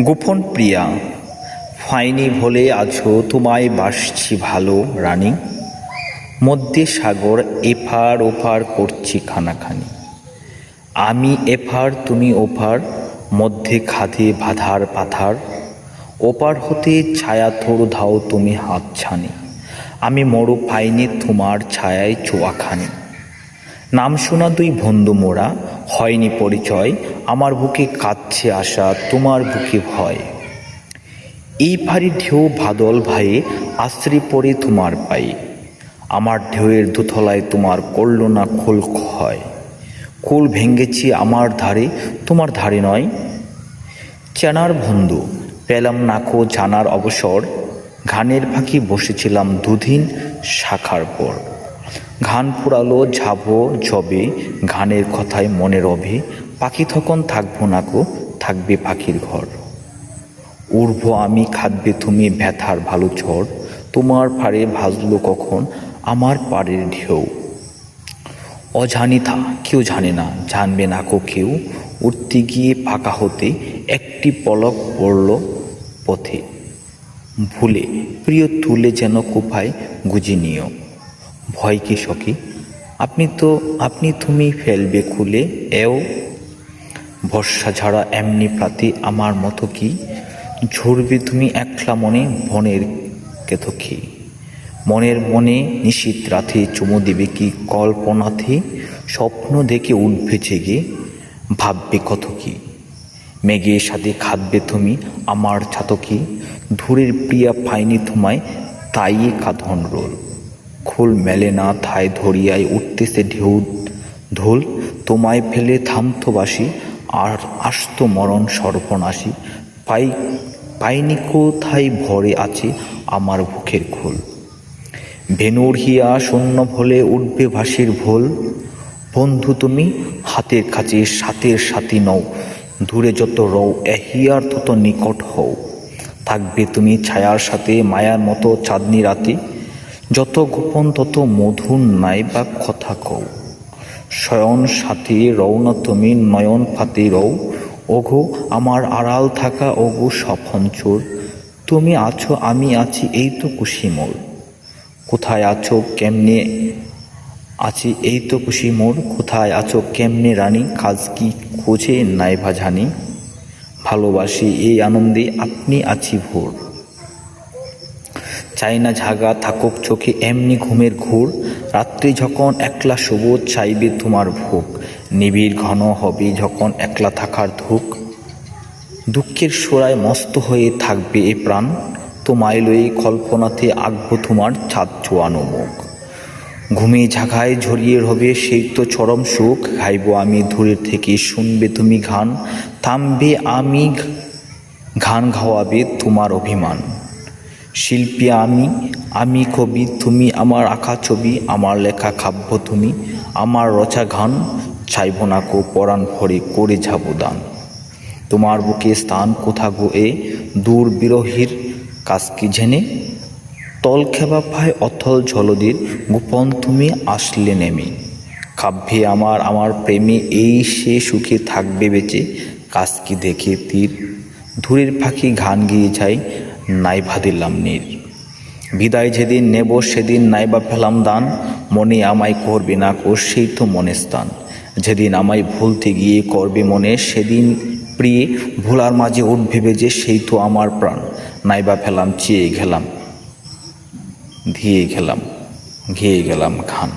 গোপন প্রিয়া, ফাইনি ভোলে আছো, তোমায় বাসছি ভালো রানী। মধ্যে সাগর এফার ওফার করছি খানাখানি। আমি এফার তুমি ওপার, মধ্যে খাদে বাধার পাথার। ওপার হতে ছায়া থোর ধাও তুমি হাত ছানি। আমি মরু পাইনি তোমার ছায়ায় চোয়াখানি। নাম শোনা দুই বন্ধু মোরা হয়নি পরিচয়, আমার বুকে কাঁদছে আশা, তোমার বুকে ভয়। এই ভারী ঢেউ ভাদল ভাইয়ে আশ্রে পড়ে তোমার পায়ে। আমার ঢেউয়ের দুথলায় তোমার করল না খোল হয় কুল ভেঙ্গেছি আমার ধারে, তোমার ধারে নয়। চেনার বন্ধু, পেলাম নাকো জানার অবসর। ঘানের ফাঁকি বসেছিলাম দুদিন শাখার পর। ঘান পুরালো ঝাবো ঝবে ঘানের কথায় মনে রবে, পাখি তখন থাকব না নাকো থাকবে পাখির ঘর। উড়ব আমি, খাদ্যে তুমি ব্যথার ভালো ঝড়, তোমার পাড়ে ভাজলো কখন আমার পাড়ের ঢেউ। অজানি থা, কেউ জানে না, জানবে না কো কেউ। উঠতে গিয়ে ফাঁকা হতে একটি পলক পড়ল পথে। ভুলে, প্রিয় তুলে যেন কোপায় গুজি নিও। ভয় কি আপনি তো, আপনি তুমি ফেলবে খুলে, এও? বর্ষা ঝাড়া এমনি প্রাতি আমার মতো কি? ঝরবে তুমি একলা মনে বনের কেতকি। মনের মনে নিশীত রাতে চুমু দেবে কি কল্পনাতে? স্বপ্ন দেখে উঠবে জেগে, ভাববে কত কি? মেঘের সাথে খাদবে তুমি আমার ছাতকি ধূরের প্রিয়া পাইনি তোমায় তাই কাঁধন রোল। খোল মেলে না থায় ধরিয়ায় উঠতেছে ঢেউ ধোল তোমায় ফেলে থামতো বাসি আর আসত মরণ সর্বনাশী। পাই, পাইনি কোথায় ভরে আছে আমার বুকের খোল। ভেনুর হিয়া শূন্য ভোলে উঠবে ভাসির ভোল। বন্ধু তুমি, হাতের কাছে সাথের সাথী নও। দূরে যত রও এহিয়ার তত নিকট হও। থাকবে তুমি ছায়ার সাথে, মায়ার মতো চাঁদনি রাতে। যত গোপন, তত মধুর নাই বা কথা কও। শয়ন সাথী রও না তুমি, নয়ন ফাতে রও। ওগো, আমার আড়াল থাকা ওগো সফন চোর। তুমি আছো, আমি আছি, এই তো খুশি মোর। কোথায় আছো, কেমনে আছি, এই তো খুশি মোর। কোথায় আছো, কেমনে রানী? কাজ কি খোঁজে নাই ভাজানি ভালোবাসি এই আনন্দে, আপনি আছি ভোর। চাই না ঝাগা থাকুক চোখে এমনি ঘুমের ঘোর রাত্রি যখন একলা সবুজ চাইবে তোমার ভোগ নিবিড় ঘন হবে যখন একলা থাকার ধুক দুঃখের সোরায় মস্ত হয়ে থাকবে এ প্রাণ তোমায় লই কল্পনাতে আঁকবো তোমার ছাদ চোয়ানো মুখ ঘুমে ঝাঁকায় ঝরিয়ে হবে সেই তো চরম সুখ গাইব আমি দূরের থেকে শুনবে তুমি ঘান থামবে আমি ঘান ঘাওয়াবে তোমার অভিমান শিল্পী আমি আমি কবি, তুমি আমার আঁকা ছবি, আমার লেখা কাব্য তুমি, আমার রচা গান, চাইব না কো পরাণ ভরে, করে যাব দান। তোমার বুকে স্থান কোথা গো এ, দূর বিরহীর কাজ ঝেনে তল খেবা পায় অথল জলদির গোপন তুমি আসলে নেমে। কাব্যে আমার আমার প্রেমে এই সে সুখে থাকবে বেঁচে, কাজ কি দেখে তীর? ধূরের পাখি ঘান গিয়ে যায় নাইভা দিলাম নীর। বিদায় যেদিন নেব সেদিন নাইবা ফেলাম দান, মনে আমায় করবে না কো সেই তো মনে স্থান। যেদিন আমায় ভুলতে গিয়ে করবে মনে, সেদিন প্রিয়ে ভোলার মাঝে উঠবে যে সেই তো আমার প্রাণ। নাইবা ফেলাম চেয়ে গেলাম, ধিয়ে গেলাম, ঘিয়ে গেলাম খান